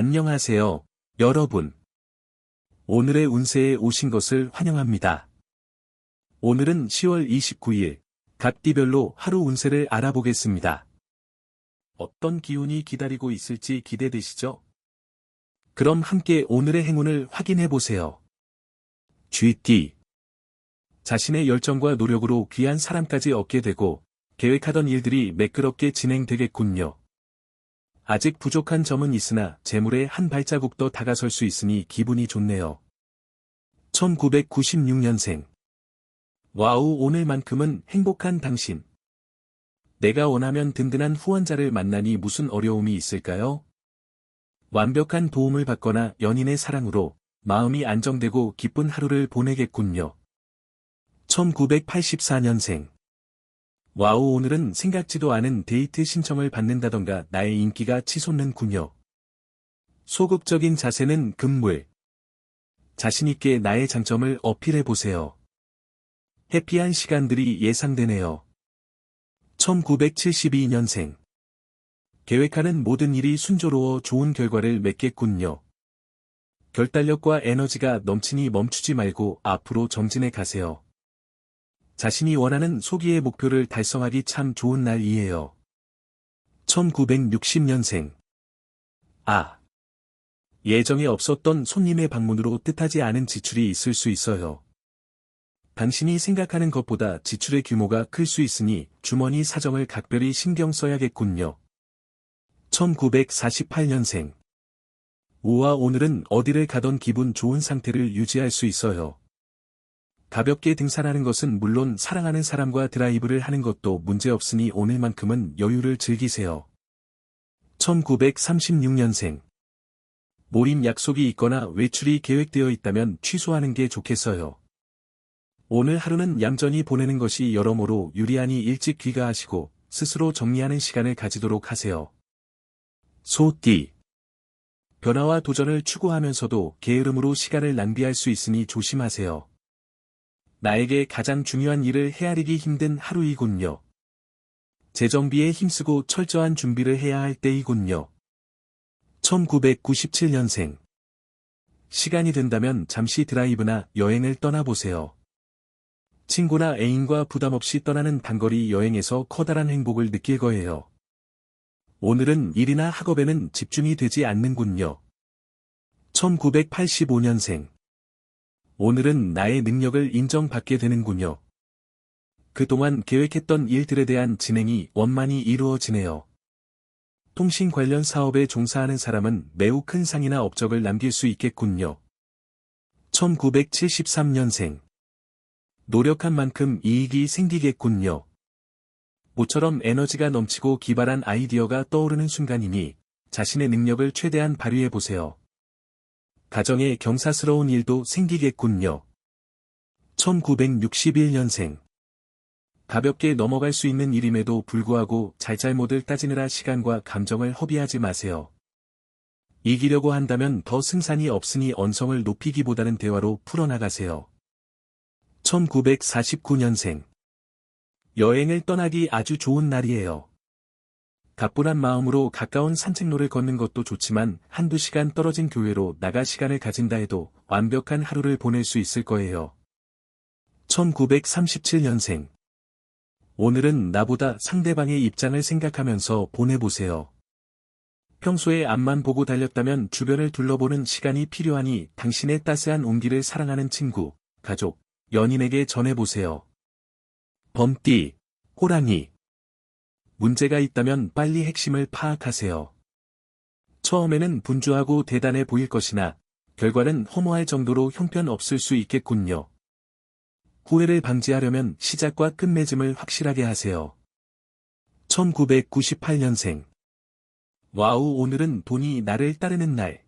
안녕하세요, 여러분. 오늘의 운세에 오신 것을 환영합니다. 오늘은 10월 29일, 각 띠별로 하루 운세를 알아보겠습니다. 어떤 기운이 기다리고 있을지 기대되시죠? 그럼 함께 오늘의 행운을 확인해 보세요. 쥐띠. 자신의 열정과 노력으로 귀한 사람까지 얻게 되고, 계획하던 일들이 매끄럽게 진행되겠군요. 아직 부족한 점은 있으나 재물에 한 발자국 더 다가설 수 있으니 기분이 좋네요. 1996년생. 와우 오늘만큼은 행복한 당신. 내가 원하면 든든한 후원자를 만나니 무슨 어려움이 있을까요? 완벽한 도움을 받거나 연인의 사랑으로 마음이 안정되고 기쁜 하루를 보내겠군요. 1984년생. 와우 오늘은 생각지도 않은 데이트 신청을 받는다던가 나의 인기가 치솟는군요. 소극적인 자세는 금물. 자신있게 나의 장점을 어필해보세요. 해피한 시간들이 예상되네요. 1972년생. 계획하는 모든 일이 순조로워 좋은 결과를 맺겠군요. 결단력과 에너지가 넘치니 멈추지 말고 앞으로 정진해 가세요. 자신이 원하는 소기의 목표를 달성하기 참 좋은 날이에요. 1960년생. 아. 예정에 없었던 손님의 방문으로 뜻하지 않은 지출이 있을 수 있어요. 당신이 생각하는 것보다 지출의 규모가 클 수 있으니 주머니 사정을 각별히 신경 써야겠군요. 1948년생. 우와 오늘은 어디를 가던 기분 좋은 상태를 유지할 수 있어요. 가볍게 등산하는 것은 물론 사랑하는 사람과 드라이브를 하는 것도 문제없으니 오늘만큼은 여유를 즐기세요. 1936년생. 모임 약속이 있거나 외출이 계획되어 있다면 취소하는 게 좋겠어요. 오늘 하루는 얌전히 보내는 것이 여러모로 유리하니 일찍 귀가하시고 스스로 정리하는 시간을 가지도록 하세요. 소띠. 변화와 도전을 추구하면서도 게으름으로 시간을 낭비할 수 있으니 조심하세요. 나에게 가장 중요한 일을 헤아리기 힘든 하루이군요. 재정비에 힘쓰고 철저한 준비를 해야 할 때이군요. 1997년생. 시간이 된다면 잠시 드라이브나 여행을 떠나보세요. 친구나 애인과 부담 없이 떠나는 단거리 여행에서 커다란 행복을 느낄 거예요. 오늘은 일이나 학업에는 집중이 되지 않는군요. 1985년생. 오늘은 나의 능력을 인정받게 되는군요. 그동안 계획했던 일들에 대한 진행이 원만히 이루어지네요. 통신 관련 사업에 종사하는 사람은 매우 큰 상이나 업적을 남길 수 있겠군요. 1973년생. 노력한 만큼 이익이 생기겠군요. 모처럼 에너지가 넘치고 기발한 아이디어가 떠오르는 순간이니 자신의 능력을 최대한 발휘해보세요. 가정에 경사스러운 일도 생기겠군요. 1961년생. 가볍게 넘어갈 수 있는 일임에도 불구하고 잘잘못을 따지느라 시간과 감정을 허비하지 마세요. 이기려고 한다면 더 승산이 없으니 언성을 높이기보다는 대화로 풀어나가세요. 1949년생. 여행을 떠나기 아주 좋은 날이에요. 가뿐한 마음으로 가까운 산책로를 걷는 것도 좋지만 한두 시간 떨어진 교회로 나가 시간을 가진다 해도 완벽한 하루를 보낼 수 있을 거예요. 1937년생. 오늘은 나보다 상대방의 입장을 생각하면서 보내보세요. 평소에 앞만 보고 달렸다면 주변을 둘러보는 시간이 필요하니 당신의 따스한 온기를 사랑하는 친구, 가족, 연인에게 전해보세요. 범띠, 호랑이, 문제가 있다면 빨리 핵심을 파악하세요. 처음에는 분주하고 대단해 보일 것이나 결과는 허무할 정도로 형편없을 수 있겠군요. 후회를 방지하려면 시작과 끝맺음을 확실하게 하세요. 1998년생 와우 오늘은 돈이 나를 따르는 날.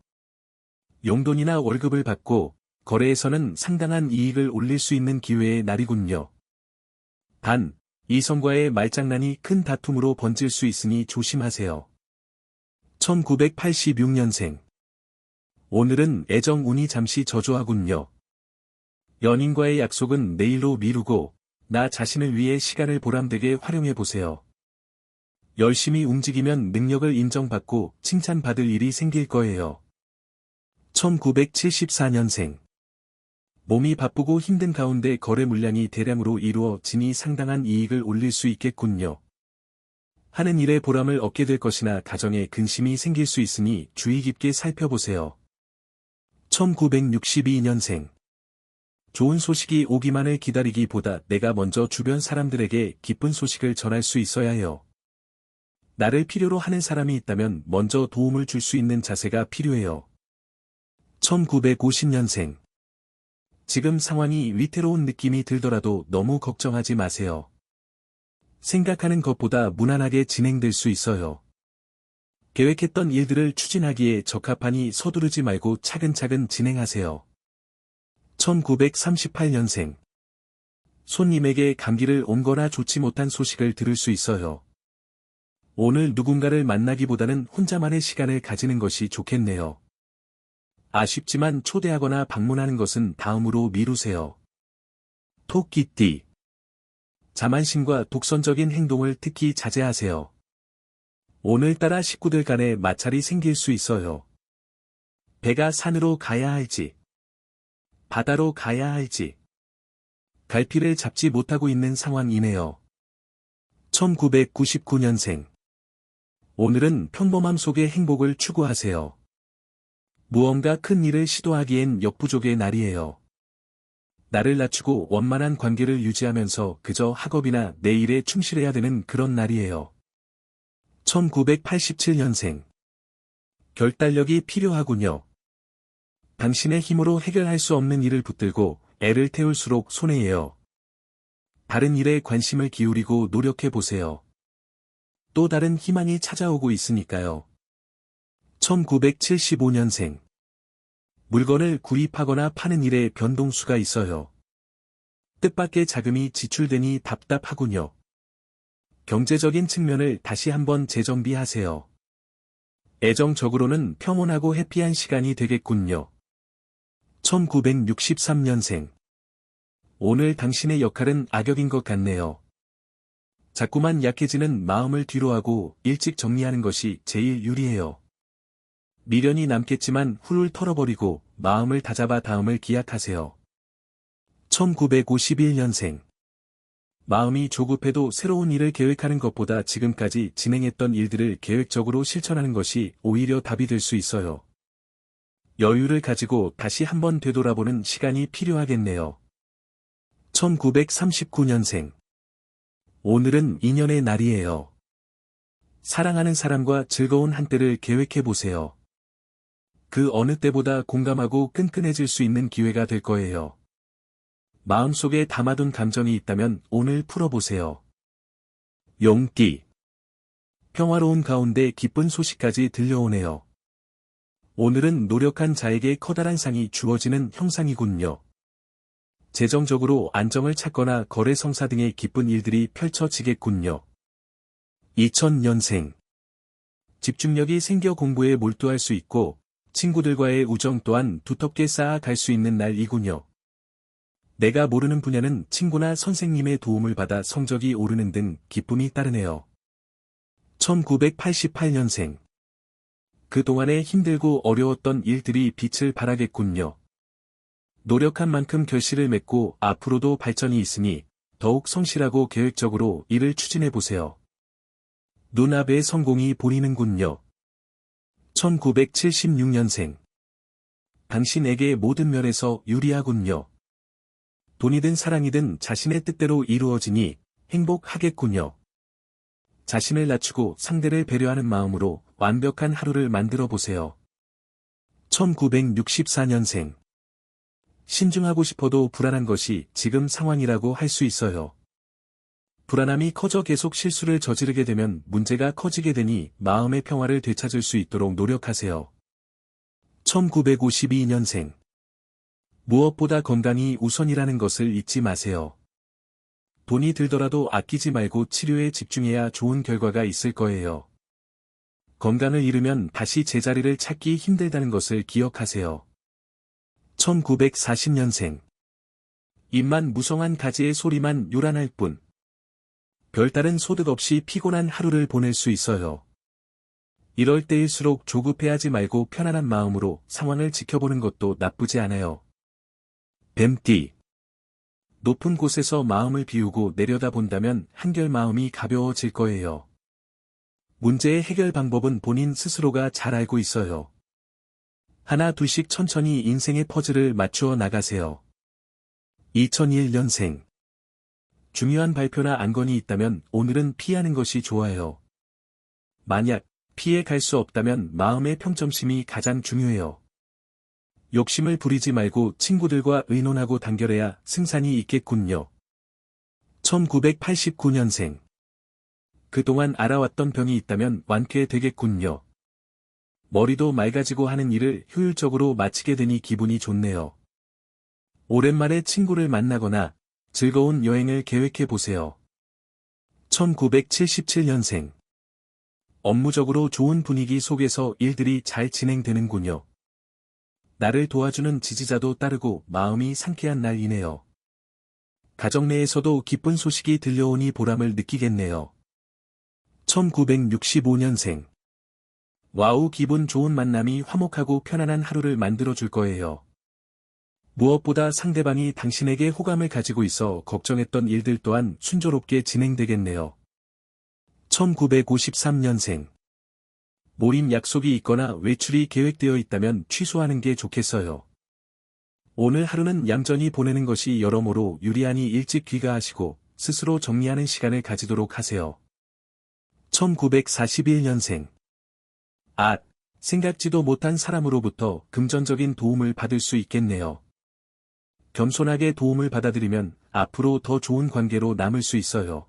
용돈이나 월급을 받고 거래에서는 상당한 이익을 올릴 수 있는 기회의 날이군요. 단, 이성과의 말장난이 큰 다툼으로 번질 수 있으니 조심하세요. 1986년생. 오늘은 애정 운이 잠시 저조하군요. 연인과의 약속은 내일로 미루고 나 자신을 위해 시간을 보람되게 활용해 보세요. 열심히 움직이면 능력을 인정받고 칭찬받을 일이 생길 거예요. 1974년생. 몸이 바쁘고 힘든 가운데 거래 물량이 대량으로 이루어지니 상당한 이익을 올릴 수 있겠군요. 하는 일에 보람을 얻게 될 것이나 가정에 근심이 생길 수 있으니 주의 깊게 살펴보세요. 1962년생. 좋은 소식이 오기만을 기다리기보다 내가 먼저 주변 사람들에게 기쁜 소식을 전할 수 있어야 해요. 나를 필요로 하는 사람이 있다면 먼저 도움을 줄 수 있는 자세가 필요해요. 1950년생. 지금 상황이 위태로운 느낌이 들더라도 너무 걱정하지 마세요. 생각하는 것보다 무난하게 진행될 수 있어요. 계획했던 일들을 추진하기에 적합하니 서두르지 말고 차근차근 진행하세요. 1938년생. 손님에게 감기를 옮거나 좋지 못한 소식을 들을 수 있어요. 오늘 누군가를 만나기보다는 혼자만의 시간을 가지는 것이 좋겠네요. 아쉽지만 초대하거나 방문하는 것은 다음으로 미루세요. 토끼띠. 자만심과 독선적인 행동을 특히 자제하세요. 오늘따라 식구들 간에 마찰이 생길 수 있어요. 배가 산으로 가야 할지, 바다로 가야 할지, 갈피를 잡지 못하고 있는 상황이네요. 1999년생. 오늘은 평범함 속의 행복을 추구하세요. 무언가 큰 일을 시도하기엔 역부족의 날이에요. 나를 낮추고 원만한 관계를 유지하면서 그저 학업이나 내 일에 충실해야 되는 그런 날이에요. 1987년생. 결단력이 필요하군요. 당신의 힘으로 해결할 수 없는 일을 붙들고 애를 태울수록 손해예요. 다른 일에 관심을 기울이고 노력해 보세요. 또 다른 희망이 찾아오고 있으니까요. 1975년생. 물건을 구입하거나 파는 일에 변동수가 있어요. 뜻밖의 자금이 지출되니 답답하군요. 경제적인 측면을 다시 한번 재정비하세요. 애정적으로는 평온하고 해피한 시간이 되겠군요. 1963년생. 오늘 당신의 역할은 악역인 것 같네요. 자꾸만 약해지는 마음을 뒤로하고 일찍 정리하는 것이 제일 유리해요. 미련이 남겠지만 훌훌 털어버리고 마음을 다잡아 다음을 기약하세요. 1951년생. 마음이 조급해도 새로운 일을 계획하는 것보다 지금까지 진행했던 일들을 계획적으로 실천하는 것이 오히려 답이 될 수 있어요. 여유를 가지고 다시 한번 되돌아보는 시간이 필요하겠네요. 1939년생. 오늘은 인연의 날이에요. 사랑하는 사람과 즐거운 한때를 계획해보세요. 그 어느 때보다 공감하고 끈끈해질 수 있는 기회가 될 거예요. 마음속에 담아둔 감정이 있다면 오늘 풀어보세요. 용띠. 평화로운 가운데 기쁜 소식까지 들려오네요. 오늘은 노력한 자에게 커다란 상이 주어지는 형상이군요. 재정적으로 안정을 찾거나 거래 성사 등의 기쁜 일들이 펼쳐지겠군요. 2000년생. 집중력이 생겨 공부에 몰두할 수 있고 친구들과의 우정 또한 두텁게 쌓아갈 수 있는 날이군요. 내가 모르는 분야는 친구나 선생님의 도움을 받아 성적이 오르는 등 기쁨이 따르네요. 1988년생. 그동안에 힘들고 어려웠던 일들이 빛을 발하겠군요. 노력한 만큼 결실을 맺고 앞으로도 발전이 있으니 더욱 성실하고 계획적으로 일을 추진해보세요. 눈앞에 성공이 보이는군요. 1976년생. 당신에게 모든 면에서 유리하군요. 돈이든 사랑이든 자신의 뜻대로 이루어지니 행복하겠군요. 자신을 낮추고 상대를 배려하는 마음으로 완벽한 하루를 만들어 보세요. 1964년생. 신중하고 싶어도 불안한 것이 지금 상황이라고 할 수 있어요. 불안함이 커져 계속 실수를 저지르게 되면 문제가 커지게 되니 마음의 평화를 되찾을 수 있도록 노력하세요. 1952년생. 무엇보다 건강이 우선이라는 것을 잊지 마세요. 돈이 들더라도 아끼지 말고 치료에 집중해야 좋은 결과가 있을 거예요. 건강을 잃으면 다시 제자리를 찾기 힘들다는 것을 기억하세요. 1940년생. 입만 무성한 가지의 소리만 요란할 뿐. 별다른 소득 없이 피곤한 하루를 보낼 수 있어요. 이럴 때일수록 조급해하지 말고 편안한 마음으로 상황을 지켜보는 것도 나쁘지 않아요. 뱀띠. 높은 곳에서 마음을 비우고 내려다본다면 한결 마음이 가벼워질 거예요. 문제의 해결 방법은 본인 스스로가 잘 알고 있어요. 하나 둘씩 천천히 인생의 퍼즐을 맞추어 나가세요. 2001년생. 중요한 발표나 안건이 있다면 오늘은 피하는 것이 좋아요. 만약 피해 갈 수 없다면 마음의 평정심이 가장 중요해요. 욕심을 부리지 말고 친구들과 의논하고 단결해야 승산이 있겠군요. 1989년생. 그동안 알아왔던 병이 있다면 완쾌되겠군요. 머리도 맑아지고 하는 일을 효율적으로 마치게 되니 기분이 좋네요. 오랜만에 친구를 만나거나 즐거운 여행을 계획해 보세요. 1977년생. 업무적으로 좋은 분위기 속에서 일들이 잘 진행되는군요. 나를 도와주는 지지자도 따르고 마음이 상쾌한 날이네요. 가정 내에서도 기쁜 소식이 들려오니 보람을 느끼겠네요. 1965년생. 와우 기분 좋은 만남이 화목하고 편안한 하루를 만들어 줄 거예요. 무엇보다 상대방이 당신에게 호감을 가지고 있어 걱정했던 일들 또한 순조롭게 진행되겠네요. 1953년생. 모임 약속이 있거나 외출이 계획되어 있다면 취소하는 게 좋겠어요. 오늘 하루는 얌전히 보내는 것이 여러모로 유리하니 일찍 귀가하시고 스스로 정리하는 시간을 가지도록 하세요. 1941년생. 아, 생각지도 못한 사람으로부터 금전적인 도움을 받을 수 있겠네요. 겸손하게 도움을 받아들이면 앞으로 더 좋은 관계로 남을 수 있어요.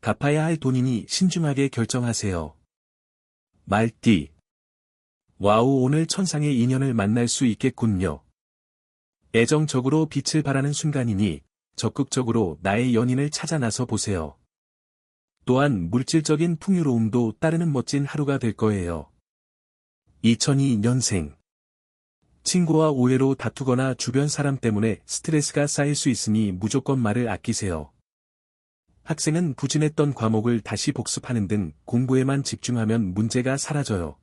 갚아야 할 돈이니 신중하게 결정하세요. 말띠. 와우 오늘 천상의 인연을 만날 수 있겠군요. 애정적으로 빛을 발하는 순간이니 적극적으로 나의 연인을 찾아 나서 보세요. 또한 물질적인 풍요로움도 따르는 멋진 하루가 될 거예요. 2002년생. 친구와 오해로 다투거나 주변 사람 때문에 스트레스가 쌓일 수 있으니 무조건 말을 아끼세요. 학생은 부진했던 과목을 다시 복습하는 등 공부에만 집중하면 문제가 사라져요.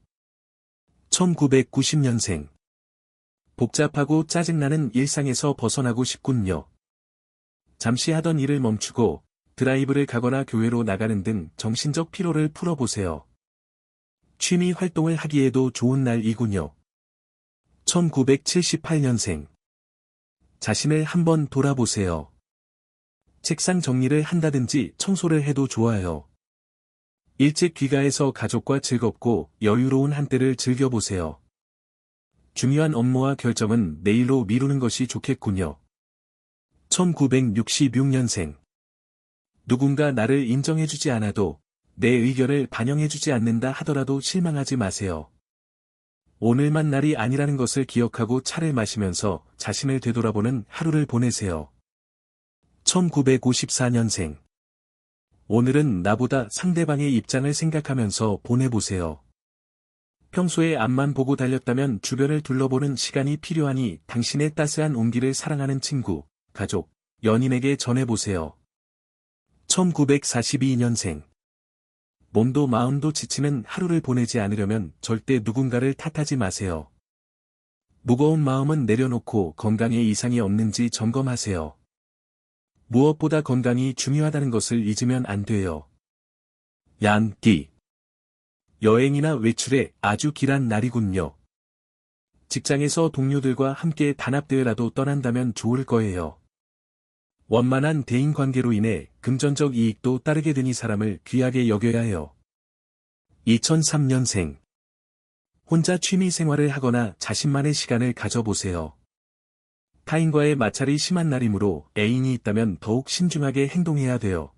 1990년생. 복잡하고 짜증나는 일상에서 벗어나고 싶군요. 잠시 하던 일을 멈추고 드라이브를 가거나 교회로 나가는 등 정신적 피로를 풀어보세요. 취미 활동을 하기에도 좋은 날이군요. 1978년생. 자신을 한번 돌아보세요. 책상 정리를 한다든지 청소를 해도 좋아요. 일찍 귀가해서 가족과 즐겁고 여유로운 한때를 즐겨보세요. 중요한 업무와 결정은 내일로 미루는 것이 좋겠군요. 1966년생. 누군가 나를 인정해주지 않아도 내 의견을 반영해주지 않는다 하더라도 실망하지 마세요. 오늘만 날이 아니라는 것을 기억하고 차를 마시면서 자신을 되돌아보는 하루를 보내세요. 1954년생. 오늘은 나보다 상대방의 입장을 생각하면서 보내보세요. 평소에 앞만 보고 달렸다면 주변을 둘러보는 시간이 필요하니 당신의 따스한 온기를 사랑하는 친구, 가족, 연인에게 전해보세요. 1942년생. 몸도 마음도 지치는 하루를 보내지 않으려면 절대 누군가를 탓하지 마세요. 무거운 마음은 내려놓고 건강에 이상이 없는지 점검하세요. 무엇보다 건강이 중요하다는 것을 잊으면 안 돼요. 양띠. 여행이나 외출에 아주 길한 날이군요. 직장에서 동료들과 함께 단합대회라도 떠난다면 좋을 거예요. 원만한 대인관계로 인해 금전적 이익도 따르게 되니 사람을 귀하게 여겨야 해요. 2003년생. 혼자 취미 생활을 하거나 자신만의 시간을 가져보세요. 타인과의 마찰이 심한 날이므로 애인이 있다면 더욱 신중하게 행동해야 돼요.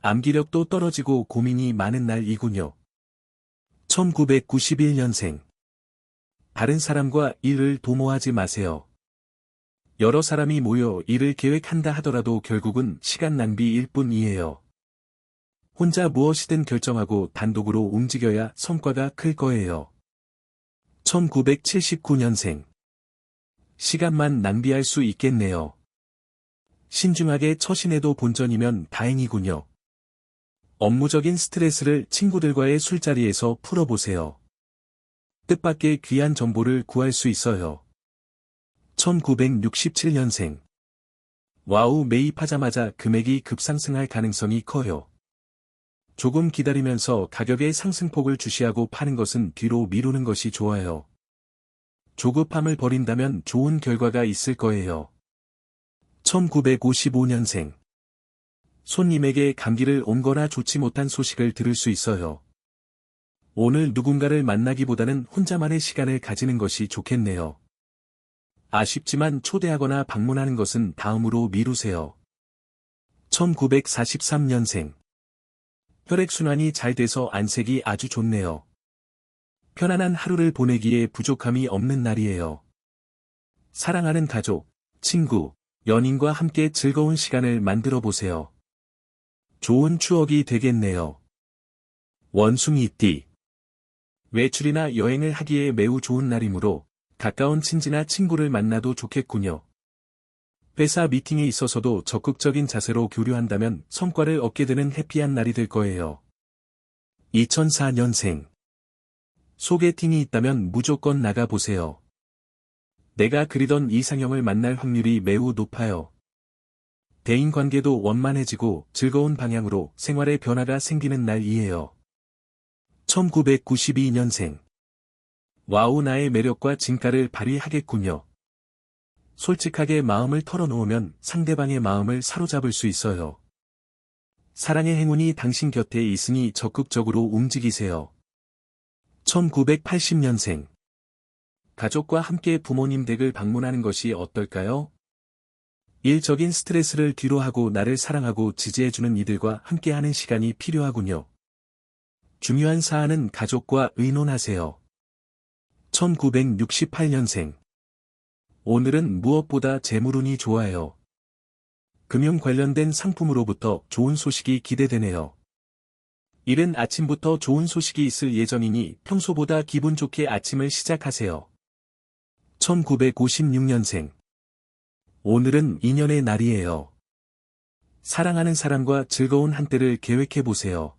암기력도 떨어지고 고민이 많은 날이군요. 1991년생. 다른 사람과 일을 도모하지 마세요. 여러 사람이 모여 일을 계획한다 하더라도 결국은 시간 낭비일 뿐이에요. 혼자 무엇이든 결정하고 단독으로 움직여야 성과가 클 거예요. 1979년생. 시간만 낭비할 수 있겠네요. 신중하게 처신해도 본전이면 다행이군요. 업무적인 스트레스를 친구들과의 술자리에서 풀어보세요. 뜻밖의 귀한 정보를 구할 수 있어요. 1967년생. 와우 매입하자마자 금액이 급상승할 가능성이 커요. 조금 기다리면서 가격의 상승폭을 주시하고 파는 것은 뒤로 미루는 것이 좋아요. 조급함을 버린다면 좋은 결과가 있을 거예요. 1955년생. 손님에게 감기를 옮거나 좋지 못한 소식을 들을 수 있어요. 오늘 누군가를 만나기보다는 혼자만의 시간을 가지는 것이 좋겠네요. 아쉽지만 초대하거나 방문하는 것은 다음으로 미루세요. 1943년생. 혈액순환이 잘 돼서 안색이 아주 좋네요. 편안한 하루를 보내기에 부족함이 없는 날이에요. 사랑하는 가족, 친구, 연인과 함께 즐거운 시간을 만들어 보세요. 좋은 추억이 되겠네요. 원숭이띠. 외출이나 여행을 하기에 매우 좋은 날이므로 가까운 친지나 친구를 만나도 좋겠군요. 회사 미팅에 있어서도 적극적인 자세로 교류한다면 성과를 얻게 되는 해피한 날이 될 거예요. 2004년생. 소개팅이 있다면 무조건 나가보세요. 내가 그리던 이상형을 만날 확률이 매우 높아요. 대인관계도 원만해지고 즐거운 방향으로 생활의 변화가 생기는 날이에요. 1992년생. 와우 나의 매력과 진가를 발휘하겠군요. 솔직하게 마음을 털어놓으면 상대방의 마음을 사로잡을 수 있어요. 사랑의 행운이 당신 곁에 있으니 적극적으로 움직이세요. 1980년생. 가족과 함께 부모님 댁을 방문하는 것이 어떨까요? 일적인 스트레스를 뒤로하고 나를 사랑하고 지지해주는 이들과 함께하는 시간이 필요하군요. 중요한 사안은 가족과 의논하세요. 1968년생. 오늘은 무엇보다 재물운이 좋아요. 금융 관련된 상품으로부터 좋은 소식이 기대되네요. 이른 아침부터 좋은 소식이 있을 예정이니 평소보다 기분 좋게 아침을 시작하세요. 1956년생. 오늘은 인연의 날이에요. 사랑하는 사람과 즐거운 한때를 계획해보세요.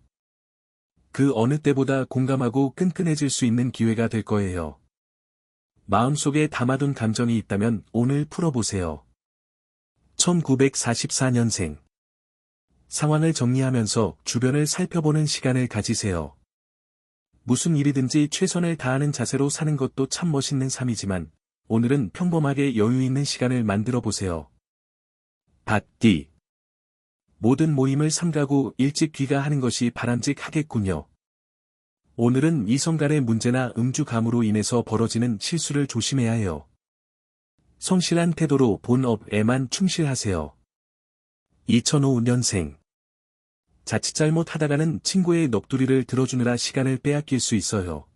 그 어느 때보다 공감하고 끈끈해질 수 있는 기회가 될 거예요. 마음속에 담아둔 감정이 있다면 오늘 풀어보세요. 1944년생. 상황을 정리하면서 주변을 살펴보는 시간을 가지세요. 무슨 일이든지 최선을 다하는 자세로 사는 것도 참 멋있는 삶이지만, 오늘은 평범하게 여유 있는 시간을 만들어 보세요. 받기. 모든 모임을 삼가고 일찍 귀가하는 것이 바람직하겠군요. 오늘은 이성 간의 문제나 음주감으로 인해서 벌어지는 실수를 조심해야 해요. 성실한 태도로 본업에만 충실하세요. 2005년생. 자칫 잘못하다가는 친구의 넋두리를 들어주느라 시간을 빼앗길 수 있어요.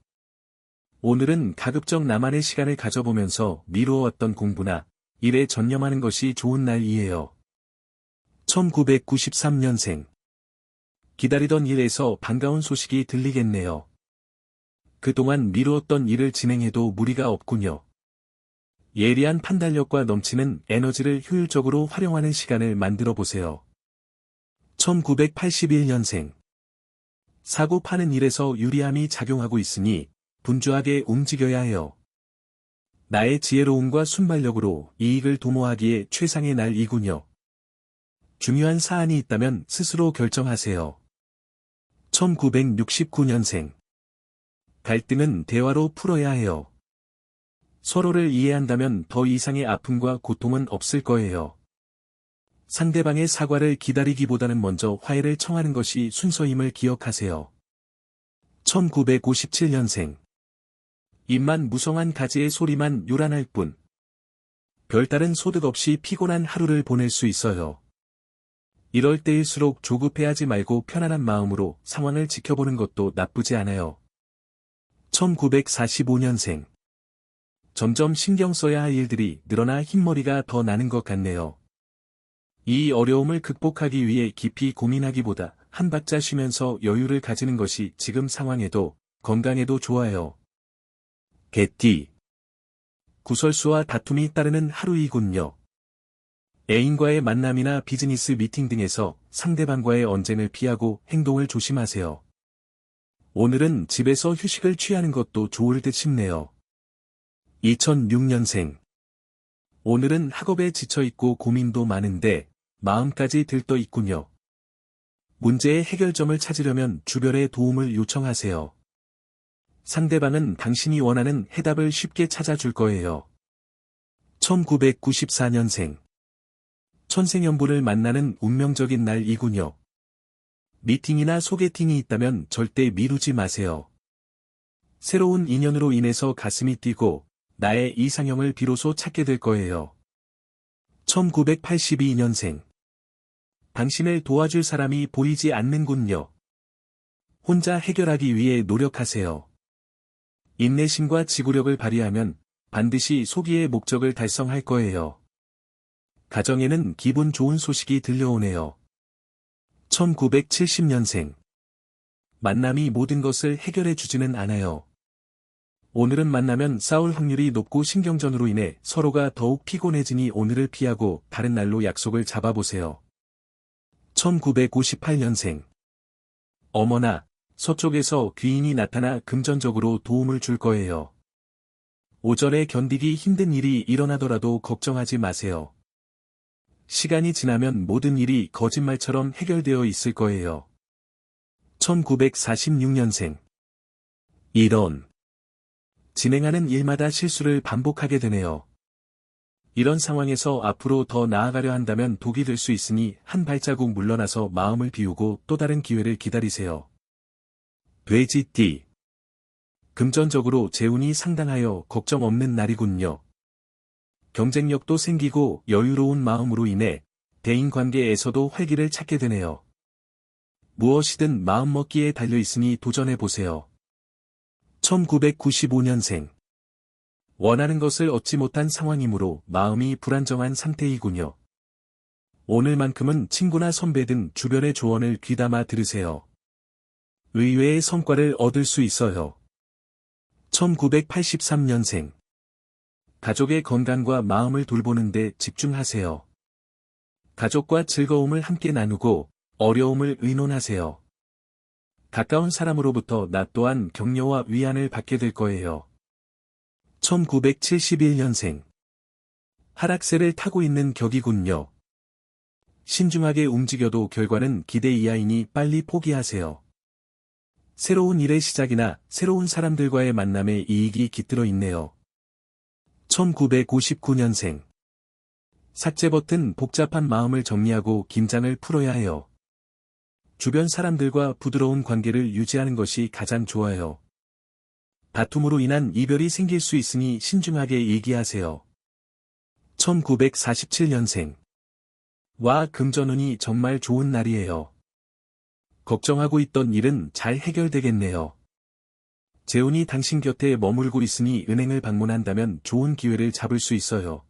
오늘은 가급적 나만의 시간을 가져보면서 미루어왔던 공부나 일에 전념하는 것이 좋은 날이에요. 1993년생. 기다리던 일에서 반가운 소식이 들리겠네요. 그동안 미루었던 일을 진행해도 무리가 없군요. 예리한 판단력과 넘치는 에너지를 효율적으로 활용하는 시간을 만들어 보세요. 1981년생. 사고 파는 일에서 유리함이 작용하고 있으니 분주하게 움직여야 해요. 나의 지혜로움과 순발력으로 이익을 도모하기에 최상의 날이군요. 중요한 사안이 있다면 스스로 결정하세요. 1969년생. 갈등은 대화로 풀어야 해요. 서로를 이해한다면 더 이상의 아픔과 고통은 없을 거예요. 상대방의 사과를 기다리기보다는 먼저 화해를 청하는 것이 순서임을 기억하세요. 1957년생. 입만 무성한 가지의 소리만 요란할 뿐. 별다른 소득 없이 피곤한 하루를 보낼 수 있어요. 이럴 때일수록 조급해하지 말고 편안한 마음으로 상황을 지켜보는 것도 나쁘지 않아요. 1945년생. 점점 신경 써야 할 일들이 늘어나 흰머리가 더 나는 것 같네요. 이 어려움을 극복하기 위해 깊이 고민하기보다 한 박자 쉬면서 여유를 가지는 것이 지금 상황에도 건강에도 좋아요. 개띠. 구설수와 다툼이 따르는 하루이군요. 애인과의 만남이나 비즈니스 미팅 등에서 상대방과의 언쟁을 피하고 행동을 조심하세요. 오늘은 집에서 휴식을 취하는 것도 좋을 듯 싶네요. 2006년생. 오늘은 학업에 지쳐있고 고민도 많은데 마음까지 들떠 있군요. 문제의 해결점을 찾으려면 주변의 도움을 요청하세요. 상대방은 당신이 원하는 해답을 쉽게 찾아줄 거예요. 1994년생. 천생연분을 만나는 운명적인 날이군요. 미팅이나 소개팅이 있다면 절대 미루지 마세요. 새로운 인연으로 인해서 가슴이 뛰고 나의 이상형을 비로소 찾게 될 거예요. 1982년생. 당신을 도와줄 사람이 보이지 않는군요. 혼자 해결하기 위해 노력하세요. 인내심과 지구력을 발휘하면 반드시 소기의 목적을 달성할 거예요. 가정에는 기분 좋은 소식이 들려오네요. 1970년생. 만남이 모든 것을 해결해 주지는 않아요. 오늘은 만나면 싸울 확률이 높고 신경전으로 인해 서로가 더욱 피곤해지니 오늘을 피하고 다른 날로 약속을 잡아보세요. 1958년생. 어머나, 서쪽에서 귀인이 나타나 금전적으로 도움을 줄 거예요. 오전에 견디기 힘든 일이 일어나더라도 걱정하지 마세요. 시간이 지나면 모든 일이 거짓말처럼 해결되어 있을 거예요. 1946년생. 이런. 진행하는 일마다 실수를 반복하게 되네요. 이런 상황에서 앞으로 더 나아가려 한다면 독이 될 수 있으니 한 발자국 물러나서 마음을 비우고 또 다른 기회를 기다리세요. 돼지띠. 금전적으로 재운이 상당하여 걱정 없는 날이군요. 경쟁력도 생기고 여유로운 마음으로 인해 대인관계에서도 활기를 찾게 되네요. 무엇이든 마음먹기에 달려있으니 도전해보세요. 1995년생. 원하는 것을 얻지 못한 상황이므로 마음이 불안정한 상태이군요. 오늘만큼은 친구나 선배 등 주변의 조언을 귀담아 들으세요. 의외의 성과를 얻을 수 있어요. 1983년생. 가족의 건강과 마음을 돌보는 데 집중하세요. 가족과 즐거움을 함께 나누고 어려움을 의논하세요. 가까운 사람으로부터 나 또한 격려와 위안을 받게 될 거예요. 1971년생. 하락세를 타고 있는 격이군요. 신중하게 움직여도 결과는 기대 이하이니 빨리 포기하세요. 새로운 일의 시작이나 새로운 사람들과의 만남에 이익이 깃들어 있네요. 1959년생. 삭제 버튼 복잡한 마음을 정리하고 긴장을 풀어야 해요. 주변 사람들과 부드러운 관계를 유지하는 것이 가장 좋아요. 다툼으로 인한 이별이 생길 수 있으니 신중하게 얘기하세요. 1947년생. 와 금전운이 정말 좋은 날이에요. 걱정하고 있던 일은 잘 해결되겠네요. 재운이 당신 곁에 머물고 있으니 은행을 방문한다면 좋은 기회를 잡을 수 있어요.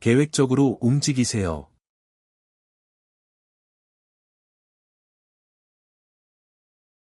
계획적으로 움직이세요.